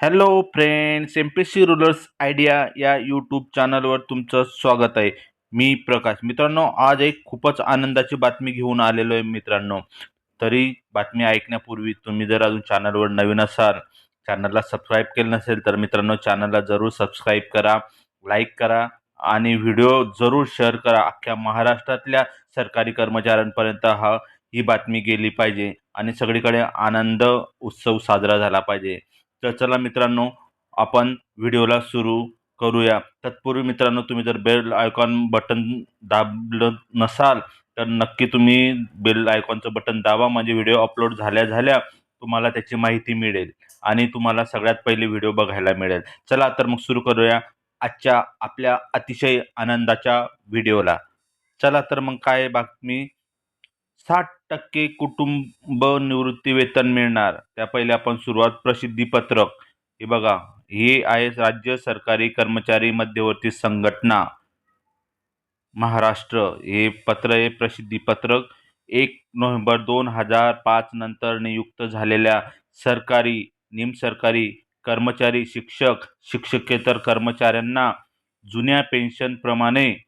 Hello friends M P C rulers idea या YouTube चॅनलवर तुमचं स्वागत आहे. मी प्रकाश. मित्रांनो आज एक खूपच आनंदाची बातमी घेऊन आलेलो आहे मित्रांनो. तरी बातमी ऐकण्यापूर्वी तुम्ही जर अजून चॅनलवर नवीन असाल चॅनलला सबस्क्राईब केलं नसेल तर मित्रांनो चॅनलला जरूर सबस्क्राईब करा लाईक करा आणि व्हिडिओ जरूर शेअर करा. अख्ख्या महाराष्ट्रातल्या सरकारी कर्मचाऱ्यांपर्यंत हा ही बातमी गेली पाहिजे आणि सगळीकडे आनंद उत्सव साजरा झाला पाहिजे. तर चला मित्रांनो आपण व्हिडिओला सुरू करूया. तत्पूर्वी मित्रांनो तुम्ही जर बेल आयकॉन बटन दाबलं नसाल तर नक्की तुम्ही बेल आयकॉनचं बटन दाबा. म्हणजे व्हिडिओ अपलोड झाल्या झाल्या तुम्हाला त्याची माहिती मिळेल आणि तुम्हाला सगळ्यात पहिले व्हिडिओ बघायला मिळेल. चला तर मग सुरू करूया आजच्या आपल्या अतिशय आनंदाच्या व्हिडिओला. चला तर मग काय बातमी साठ टक्के कुटुंब निवृत्ती वेतन मिळणार. त्या पहिले आपण सुरुवात प्रसिद्धी पत्रक. हे बघा हे आहे राज्य सरकारी कर्मचारी मध्यवर्ती संघटना. महाराष्ट्र हे पत्र हे प्रसिद्धी पत्रक. एक नोव्हेंबर दोन हजार पाच नंतर नियुक्त झालेल्या सरकारी निमसरकारी कर्मचारी शिक्षक शिक्षकेतर कर्मचाऱ्यांना जुन्या पेन्शनप्रमाणे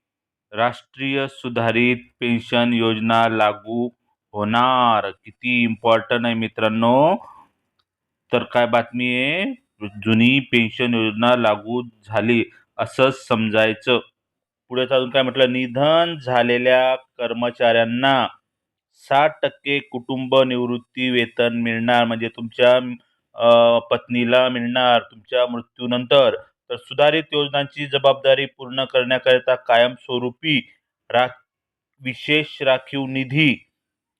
राष्ट्रीय सुधारित पेन्शन योजना लागू होणार. किती इम्पॉर्टंट आहे मित्रांनो. तर काय बातमी आहे? जुनी पेन्शन योजना लागू झाली असंच समजायचं. पुढे चालून काय म्हटलं? निधन झालेल्या कर्मचाऱ्यांना साठ टक्के कुटुंब निवृत्ती वेतन मिळणार. म्हणजे तुमच्या पत्नीला मिळणार. तुमच्या मृत्यूनंतर तर सुधारित योजनांची जबाबदारी पूर्ण करण्याकरिता कायमस्वरूपी रा विशेष राखीव निधी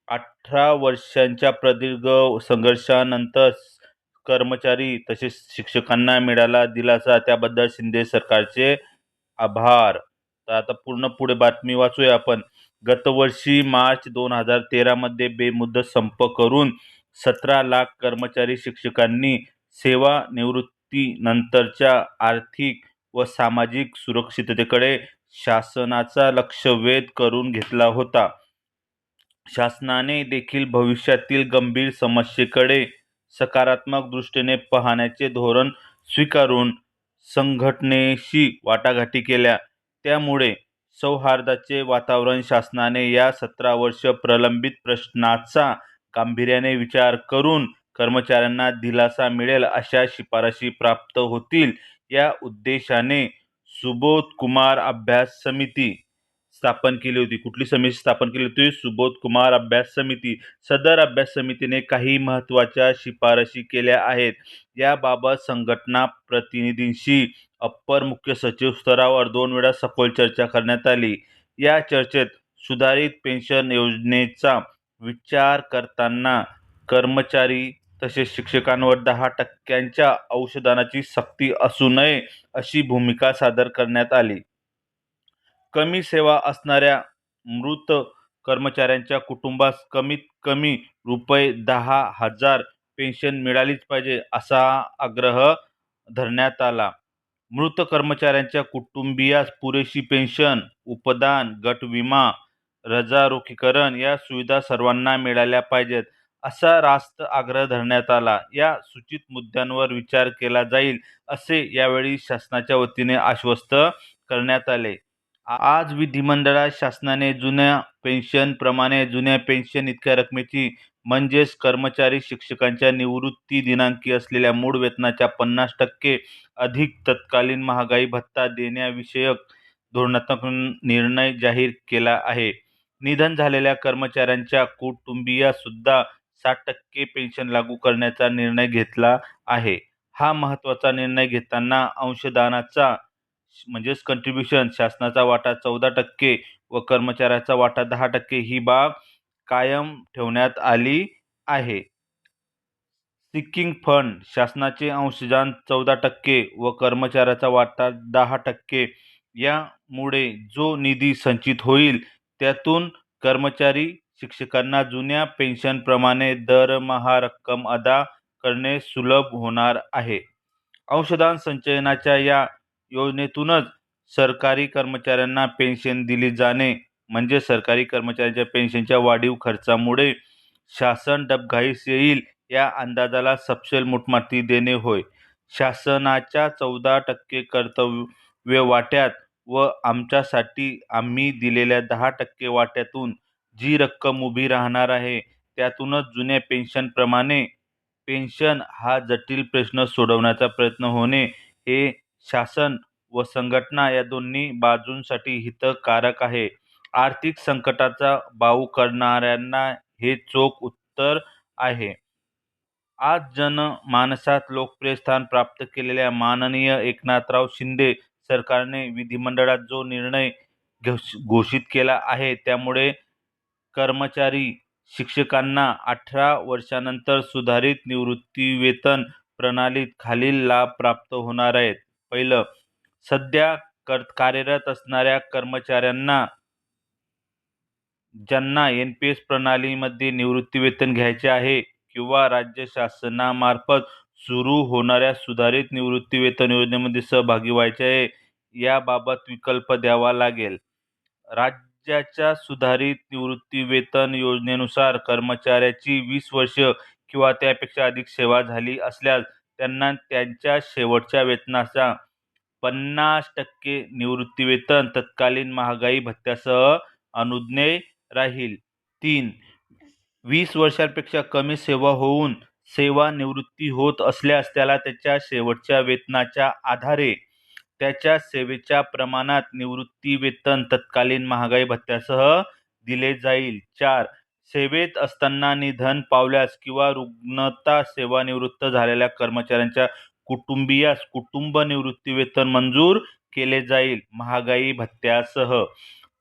अठरा वर्षांच्या प्रदीर्घ संघर्षानंतर कर्मचारी तसेच शिक्षकांना मिळाला दिलासा. त्याबद्दल शिंदे सरकारचे आभार. तर आता पूर्ण पुढे बातमी वाचूया आपण. गतवर्षी मार्च दोन हजार तेरामध्ये बेमुदत संप करून सतरा लाख कर्मचारी शिक्षकांनी सेवा निवृत्त सेवानिवृत्तीनंतरच्या आर्थिक व सामाजिक सुरक्षिततेकडे शासनाचा लक्ष वेध करून घेतला होता. शासनाने देखील भविष्यातील गंभीर समस्येकडे सकारात्मक दृष्टीने पाहण्याचे धोरण स्वीकारून संघटनेशी वाटाघाटी केल्या. त्यामुळे सौहार्दाचे वातावरण शासनाने या सतरा वर्ष प्रलंबित प्रश्नाचा गांभीर्याने विचार करून कर्मचाऱ्यांना दिलासा मिळेल अशा शिफारशी प्राप्त होतील या उद्देशाने सुबोध कुमार अभ्यास समिती स्थापन केली होती. कुठली समिती स्थापन केली होती? सुबोध कुमार अभ्यास समिती. सदर अभ्यास समितीने काही महत्त्वाच्या शिफारशी केल्या आहेत. याबाबत संघटना प्रतिनिधींशी अप्पर मुख्य सचिव स्तरावर दोन वेळा सखोल चर्चा करण्यात आली. या चर्चेत सुधारित पेन्शन योजनेचा विचार करताना कर्मचारी तसेच शिक्षकांवर दहा टक्क्यांच्या औषधानाची सक्ती असू नये अशी भूमिका सादर करण्यात आली. कमी सेवा असणाऱ्या मृत कर्मचाऱ्यांच्या कुटुंबास कमीत कमी रुपये दहा हजार पेन्शन मिळालीच पाहिजे असा आग्रह धरण्यात आला. मृत कर्मचाऱ्यांच्या कुटुंबियास पुरेशी पेन्शन उपदान गट विमा रजा रोखीकरण या सुविधा सर्वांना मिळाल्या पाहिजेत. असा रास्त आग्रह धरण्यात आला. या सूचित मुद्द्यांवर विचार केला जाईल असे यावेळी शासनाच्या वतीने आश्वस्त करण्यात आले. आज विधिमंडळात शासनाने जुन्या पेन्शनप्रमाणे जुन्या पेन्शन इतक्या रकमेची म्हणजेच कर्मचारी शिक्षकांच्या निवृत्ती दिनांकी असलेल्या मूळ वेतनाच्या पन्नास टक्के अधिक तत्कालीन महागाई भत्ता देण्याविषयक धोरणात्मक निर्णय जाहीर केला आहे. निधन झालेल्या कर्मचाऱ्यांच्या कुटुंबियासुद्धा साठ टक्के पेन्शन लागू करण्याचा निर्णय घेतला आहे. हा महत्त्वाचा निर्णय घेताना अंशदानाचा म्हणजेच कंट्रीब्युशन शासनाचा वाटा चौदा टक्के व कर्मचाऱ्याचा वाटा दहा टक्के ही बाब कायम ठेवण्यात आली आहे. सिकिंग फंड शासनाचे अंशदान चौदा टक्के व कर्मचाऱ्याचा वाटा दहा टक्के यामुळे जो निधी संचित होईल त्यातून कर्मचारी शिक्षकांना जुन्या पेन्शनप्रमाणे दरमहा रक्कम अदा करणे सुलभ होणार आहे. अंशदान संचयनाच्या या योजनेतूनच सरकारी कर्मचाऱ्यांना पेन्शन दिली जाणे म्हणजे सरकारी कर्मचाऱ्यांच्या पेन्शनच्या वाढीव खर्चामुळे शासन डबघाईस येईल या अंदाजाला सपशेल मुठमाती देणे होय. शासनाच्या चौदा टक्के कर्तव्य वाट्यात व आमच्यासाठी आम्ही दिलेल्या दहा टक्के वाट्यातून जी रक्कम उभी राहणार आहे त्यातूनच जुन्या पेन्शनप्रमाणे पेन्शन हा जटिल प्रश्न सोडवण्याचा प्रयत्न होणे हे शासन व संघटना या दोन्ही बाजूंसाठी हितकारक आहे. आर्थिक संकटाचा बाऊ करणाऱ्यांना हे चोख उत्तर आहे. आज जनमानसात लोकप्रिय स्थान प्राप्त केलेल्या माननीय एकनाथराव शिंदे सरकारने विधिमंडळात जो निर्णय घोषित केला आहे त्यामुळे कर्मचारी शिक्षकांना अठरा वर्षानंतर सुधारित निवृत्तीवेतन प्रणालीत खालील लाभ प्राप्त होणार आहेत. पहिलं सध्या कर कार्यरत असणाऱ्या कर्मचाऱ्यांना ज्यांना एन पी एस प्रणालीमध्ये निवृत्तीवेतन घ्यायचे आहे किंवा राज्य शासनामार्फत सुरू होणाऱ्या सुधारित निवृत्तीवेतन योजनेमध्ये सहभागी व्हायचे आहे याबाबत विकल्प द्यावा लागेल. राज्य राज्याच्या सुधारित निवृत्तीवेतन योजनेनुसार कर्मचाऱ्याची वीस वर्ष किंवा त्यापेक्षा अधिक सेवा झाली असल्यास त्यांना त्यांच्या शेवटच्या वेतनाचा पन्नास टक्के निवृत्तीवेतन तत्कालीन महागाई भत्त्यासह अनुज्ञेय राहील. तीन वीस वर्षांपेक्षा कमी सेवा होऊन सेवानिवृत्ती होत असल्यास त्याला त्याच्या शेवटच्या वेतनाच्या आधारे त्याच्या सेवेच्या प्रमाणात निवृत्तीवेतन तत्कालीन महागाई भत्त्यासह दिले जाईल. चार सेवेत असताना निधन पावल्यास किंवा रुग्णता सेवानिवृत्त झालेल्या कर्मचाऱ्यांच्या कुटुंबियास कुटुंब निवृत्तीवेतन मंजूर केले जाईल महागाई भत्त्यासह.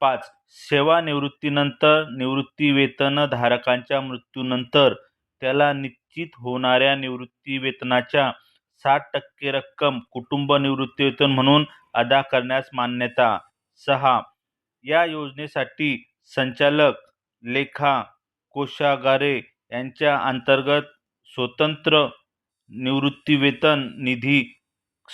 पाच सेवानिवृत्तीनंतर निवृत्तीवेतनधारकांच्या मृत्यूनंतर त्याला निश्चित होणाऱ्या निवृत्तीवेतनाच्या साठ टक्के रक्कम कुटुंब निवृत्तीवेतन म्हणून अदा करण्यास मान्यता. सहा. या योजनेसाठी संचालक लेखा कोषागारे यांच्या अंतर्गत स्वतंत्र निवृत्तीवेतन निधी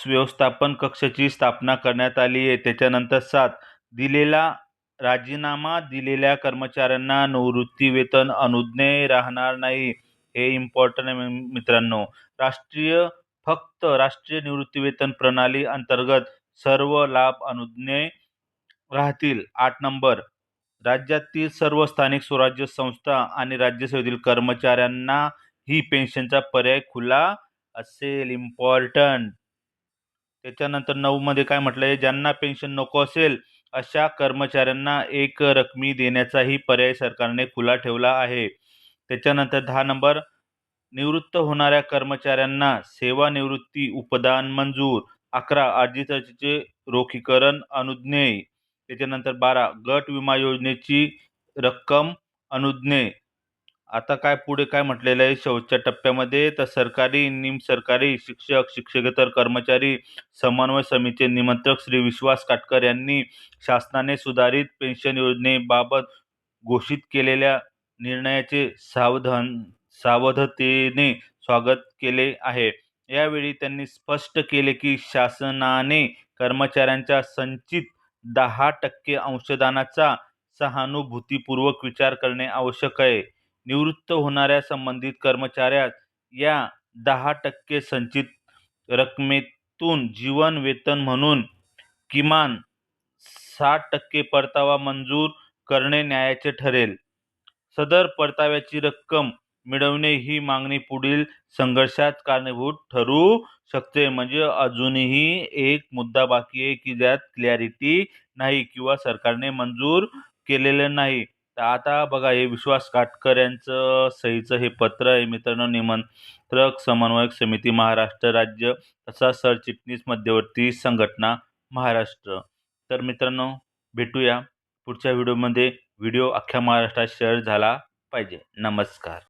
व्यवस्थापन कक्षाची स्थापना करण्यात आली आहे. त्याच्यानंतर सात. दिलेला राजीनामा दिलेल्या कर्मचाऱ्यांना निवृत्तीवेतन अनुज्ञेय राहणार नाही. हे इम्पॉर्टंट आहे मित्रांनो. राष्ट्रीय फक्त राष्ट्रीय निवृत्तीवेतन प्रणाली अंतर्गत सर्व लाभ अनुज्ञेय राहतील. आठ नंबर. राज्यातील सर्व स्थानिक स्वराज्य संस्था आणि राज्यसेवेतील कर्मचाऱ्यांना ही पेन्शनचा पर्याय खुला असेल. इम्पॉर्टंट. त्याच्यानंतर नऊमध्ये काय म्हटलं आहे ज्यांना पेन्शन नको असेल अशा कर्मचाऱ्यांना एक रकमी देण्याचाही पर्याय सरकारने खुला ठेवला आहे. त्याच्यानंतर दहा नंबर. निवृत्त होणाऱ्या कर्मचाऱ्यांना सेवानिवृत्ती उपदान मंजूर अकरा अर्जिताचे रोखीकरण अनुज्ञेय. त्याच्यानंतर बारा गट विमा योजनेची रक्कम अनुज्ञेय. आता काय पुढे काय म्हटलेलं आहे? शेवटच्या टप्प्यामध्ये तर सरकारी निमसरकारी शिक्षक शिक्षकेतर कर्मचारी समन्वय समितीचे निमंत्रक श्री विश्वास काटकर यांनी शासनाने सुधारित पेन्शन योजनेबाबत घोषित केलेल्या निर्णयाचे सावधान सावधतेने स्वागत केले आहे. यावेळी त्यांनी स्पष्ट केले की शासनाने कर्मचाऱ्यांच्या संचित दहा टक्के अंशदानाचा सहानुभूतीपूर्वक विचार करणे आवश्यक आहे. निवृत्त होणाऱ्या संबंधित कर्मचाऱ्यास या दहा टक्के संचित रकमेतून जीवन वेतन म्हणून किमान साठ टक्के परतावा मंजूर करणे न्यायाचे ठरेल. सदर परताव्याची रक्कम मिळवणे ही मागणी पुढील संघर्षात कारणीभूत ठरू शकते. म्हणजे अजूनही एक मुद्दा बाकी आहे की ज्यात क्लॅरिटी नाही किंवा सरकारने मंजूर केलेलं नाही. तर आता बघा हे विश्वास काटकर यांचं सहीचं हे पत्र आहे. मित्रांनो निमंत्रक समन्वयक समिती महाराष्ट्र राज्य तसा सरचिटणीस मध्यवर्ती संघटना महाराष्ट्र. तर मित्रांनो भेटूया. पुढच्या व्हिडिओमध्ये व्हिडिओ अख्ख्या महाराष्ट्रात शेअर झाला पाहिजे. नमस्कार.